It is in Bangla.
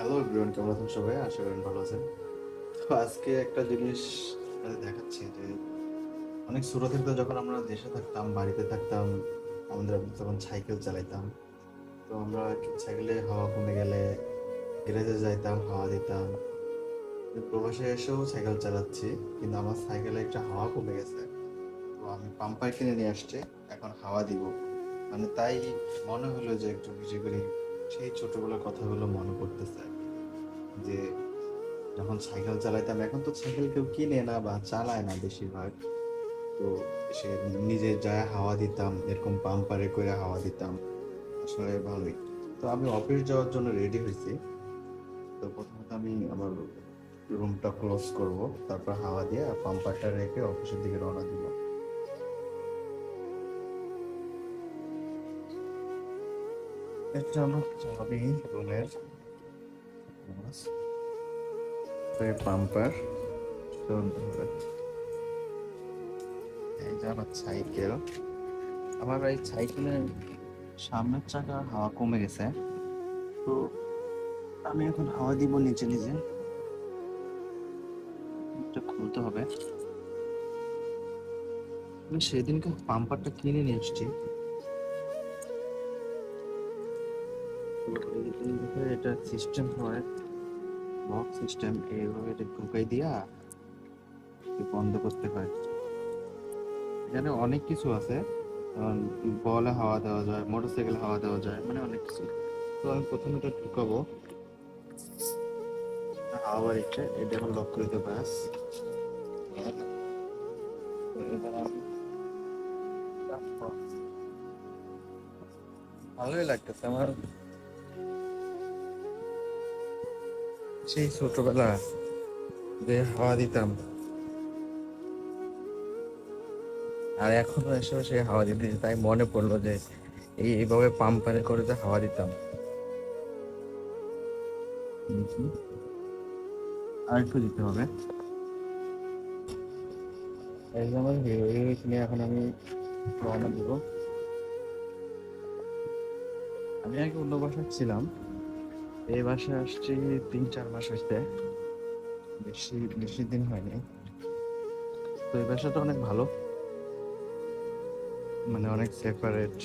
হ্যালো এভরিওয়ান, কেমন আছেন সবাই? আশা করেন ভালো আছেন। তো আজকে একটা জিনিস দেখাচ্ছি যে অনেক ছোট থাকতে যখন আমরা দেশে থাকতাম, বাড়িতে থাকতাম, আমাদের তখন সাইকেল চালাইতাম। তো আমরা সাইকেলে হাওয়া কমে গেলে গ্যারেজে যাইতাম, হাওয়া দিতাম। প্রবাসে এসেও সাইকেল চালাচ্ছি, কিন্তু আমার সাইকেলে একটা হাওয়া কমে গেছে। তো আমি পাম্পার কিনে নিয়ে আসছি, এখন হাওয়া দিব। মানে তাই মনে হলো যে একটু কিছু করে সেই ছোটবেলার কথাগুলো মনে পড়তেছে যে যখন সাইকেল চালাইতাম, এখন তো সাইকেল কেউ কিনে না বা চালায় না বেশিরভাগ। তো সে নিজে যায় হাওয়া দিতাম, এরকম পাম্পারে করে হাওয়া দিতাম। আসলে ভালোই। তো আমি অফিস যাওয়ার জন্য রেডি হয়েছি। তো প্রথমত আমি আমার রুমটা ক্লোজ করব, তারপর হাওয়া দিয়ে পাম্পারটা রেখে অফিসের দিকে রওনা দিব এটা আমার চাবি, রুমের পাম্পার এই যে আমার সাইকেল। আমার এই সাইকেলের সামনের চাকা হাওয়া কমে গেছে। তো আমি এখন হাওয়া দিব নিচে নিজে। এটা খুলতে হবে। আমি সেদিনকে পাম্পারটা কিনে নিয়ে এসেছি। এটা সিস্টেম হয়। লক সিস্টেম এইভাবে এটা ঢুকাই দিয়া বন্ধ করতে হয়। এখানে অনেক কিছু আছে। যেমন বলে হাওয়া দেওয়া যায় মোটরসাইকেল হাওয়া দেওয়া যায় মানে অনেক কিছু। তো আমি প্রথমে এটা ঢুকাবো। হাওয়া বাড়িটা এটা এখন লক করে দেবো, ব্যাস। ভালোই লাগতেছে আমার। সেই ছোটবেলা যে হাওয়া দিতাম। আর এখনও এসে সেই হাওয়া দিতে তাই মনে পড়ল যে এই এইভাবে পাম্পারে করে যে হাওয়া দিতাম। দেখি। আর একটু দিতে হবে। এখন আমি রওনা দিব। আমি আগে অন্য বাসায় ছিলাম। এই বাসায় আসছি তিন চার মাস হয়েছে বেশি বেশি দিন হয়নি। তো এই বাসাটা অনেক ভালো। মানে অনেক সেপারেট